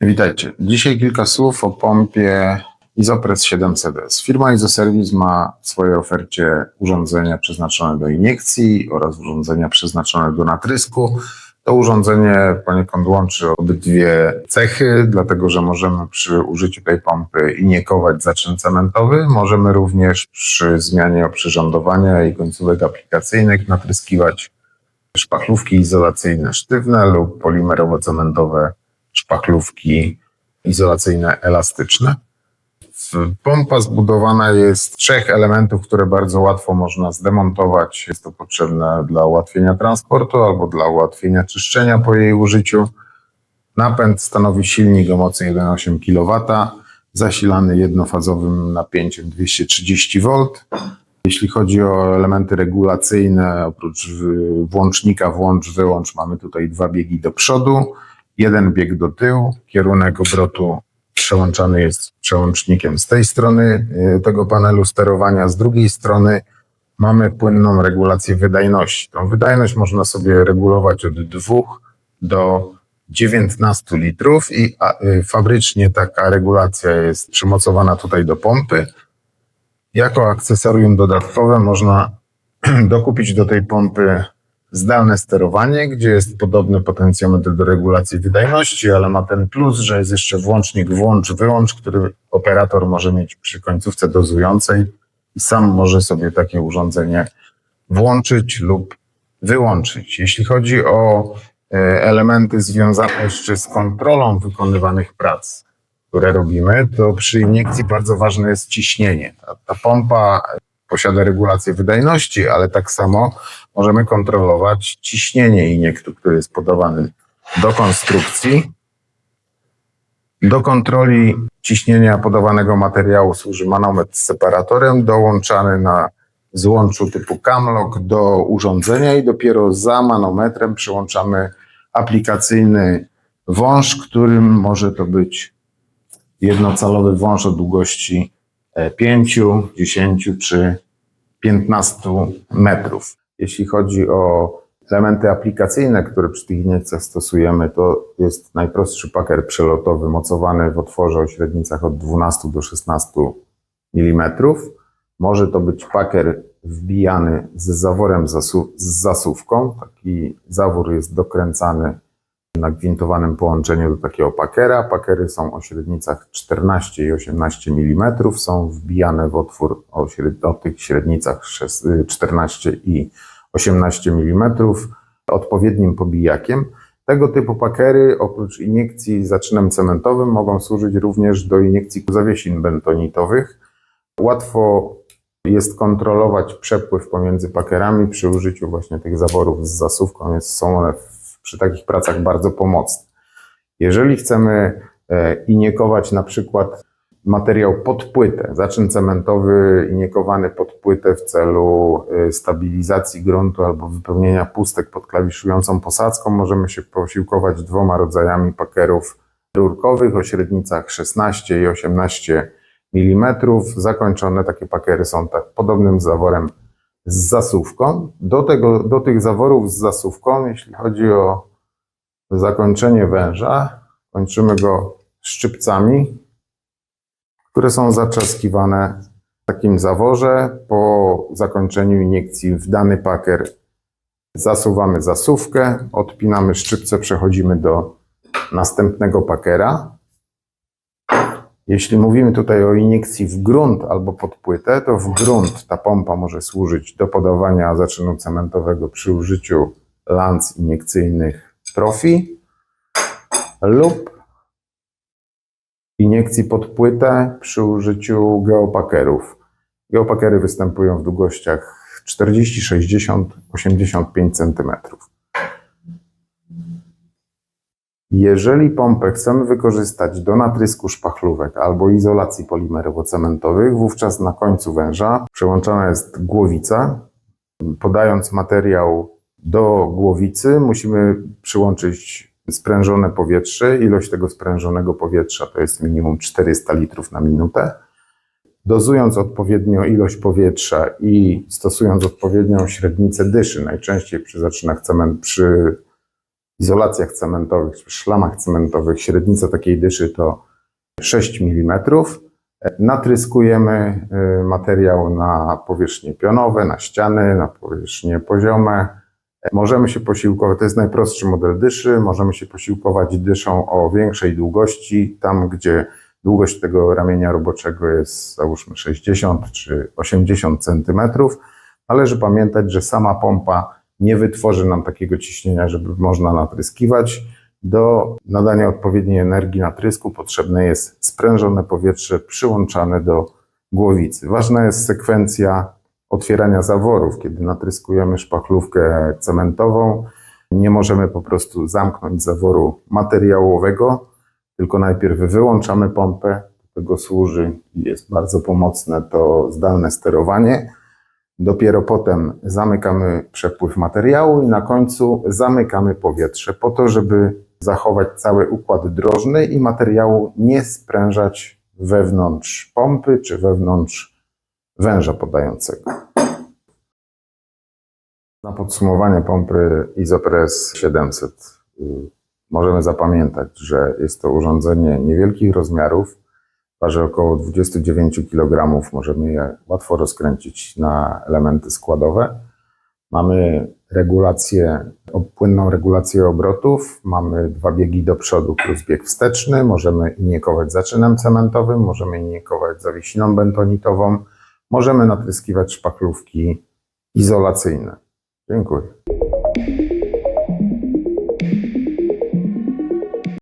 Witajcie. Dzisiaj kilka słów o pompie Izopres 700S. Firma Izoservice ma w swojej ofercie urządzenia przeznaczone do iniekcji oraz urządzenia przeznaczone do natrysku. To urządzenie poniekąd łączy obydwie cechy, dlatego że możemy przy użyciu tej pompy iniekować zaczyn cementowy. Możemy również przy zmianie oprzyrządowania i końcówek aplikacyjnych natryskiwać szpachlówki izolacyjne sztywne lub polimerowo-cementowe szpachlówki izolacyjne elastyczne. Pompa zbudowana jest z trzech elementów, które bardzo łatwo można zdemontować. Jest to potrzebne dla ułatwienia transportu albo dla ułatwienia czyszczenia po jej użyciu. Napęd stanowi silnik o mocy 1,8 kW, zasilany jednofazowym napięciem 230 V. Jeśli chodzi o elementy regulacyjne, oprócz y, włącznika włącz-wyłącz, mamy tutaj dwa biegi do przodu, jeden bieg do tyłu. Kierunek obrotu przełączany jest przełącznikiem z tej strony y, tego panelu sterowania. Z drugiej strony mamy płynną regulację wydajności. Tą wydajność można sobie regulować od 2 do 19 litrów i y, fabrycznie taka regulacja jest przymocowana tutaj do pompy. Jako akcesorium dodatkowe można dokupić do tej pompy zdalne sterowanie, gdzie jest podobny potencjometr do regulacji wydajności, ale ma ten plus, że jest jeszcze włącznik włącz-wyłącz, który operator może mieć przy końcówce dozującej i sam może sobie takie urządzenie włączyć lub wyłączyć. Jeśli chodzi o e, elementy związane jeszcze z kontrolą wykonywanych prac, które robimy, to przy iniekcji bardzo ważne jest ciśnienie. Ta, ta pompa posiada regulację wydajności, ale tak samo możemy kontrolować ciśnienie iniektu, który jest podawany do konstrukcji. Do kontroli ciśnienia podawanego materiału służy manometr z separatorem dołączany na złączu typu Camlock do urządzenia i dopiero za manometrem przyłączamy aplikacyjny wąż, którym może to być jednocalowy wąż o długości 5, 10 czy 15 metrów. Jeśli chodzi o elementy aplikacyjne, które przy tych iniekcjach stosujemy, to jest najprostszy paker przelotowy mocowany w otworze o średnicach od 12 do 16 mm. Może to być paker wbijany z zaworem zasu- z zasuwką. Taki zawór jest dokręcany na gwintowanym połączeniu do takiego pakera. Pakery są o średnicach 14 i 18 mm, są wbijane w otwór o, o tych średnicach szes- y, 14 i 18 mm odpowiednim pobijakiem. Tego typu pakery oprócz iniekcji zaczynem cementowym mogą służyć również do iniekcji zawiesin bentonitowych. Łatwo jest kontrolować przepływ pomiędzy pakerami przy użyciu właśnie tych zaworów z zasuwką, więc są one w, przy takich pracach bardzo pomocne. Jeżeli chcemy e, iniekować na przykład materiał pod płytę, zaczyn cementowy iniekowany pod płytę w celu e, stabilizacji gruntu albo wypełnienia pustek pod klawiszującą posadzką, możemy się posiłkować dwoma rodzajami pakerów rurkowych o średnicach 16 i 18 mm. Zakończone takie pakery są tak podobnym zaworem z zasuwką. Do, tego, do tych zaworów z zasuwką, jeśli chodzi o zakończenie węża, kończymy go szczypcami, które są zaczaskiwane w takim zaworze. Po zakończeniu iniekcji w dany paker zasuwamy zasuwkę, odpinamy szczypce, przechodzimy do następnego pakera. Jeśli mówimy tutaj o iniekcji w grunt albo pod płytę, to w grunt ta pompa może służyć do podawania zaczynu cementowego przy użyciu lanc iniekcyjnych Profi lub iniekcji pod płytę przy użyciu geopakerów. Geopakery występują w długościach 40, 60, 85 cm. Jeżeli pompę chcemy wykorzystać do natrysku szpachlówek albo izolacji polimerowo-cementowych, wówczas na końcu węża przełączana jest głowica. Podając materiał do głowicy, musimy przyłączyć sprężone powietrze. Ilość tego sprężonego powietrza to jest minimum 400 litrów na minutę. Dozując odpowiednio ilość powietrza i stosując odpowiednią średnicę dyszy, najczęściej przy zaczynach cement, przy izolacjach cementowych szlamach cementowych średnica takiej dyszy to 6 mm. Natryskujemy y, materiał na powierzchnie pionowe, na ściany, na powierzchnie poziome. Możemy się posiłkować, to jest najprostszy model dyszy, możemy się posiłkować dyszą o większej długości, tam gdzie długość tego ramienia roboczego jest załóżmy 60 czy 80 centymetrów. Należy pamiętać, że sama pompa nie wytworzy nam takiego ciśnienia, żeby można natryskiwać. Do nadania odpowiedniej energii natrysku potrzebne jest sprężone powietrze przyłączane do głowicy. Ważna jest sekwencja otwierania zaworów, kiedy natryskujemy szpachlówkę cementową. Nie możemy po prostu zamknąć zaworu materiałowego, tylko najpierw wyłączamy pompę. Do tego służy i jest bardzo pomocne to zdalne sterowanie. Dopiero potem zamykamy przepływ materiału i na końcu zamykamy powietrze po to, żeby zachować cały układ drożny i materiału nie sprężać wewnątrz pompy czy wewnątrz węża podającego. Na podsumowanie pompy Isopress 700 y, możemy zapamiętać, że jest to urządzenie niewielkich rozmiarów, waży około 29 kg, możemy je łatwo rozkręcić na elementy składowe. Mamy regulację, płynną regulację obrotów, mamy dwa biegi do przodu plus bieg wsteczny, możemy iniekować zaczynem cementowym, możemy iniekować zawiesiną bentonitową, możemy natryskiwać szpachlówki izolacyjne. Dziękuję.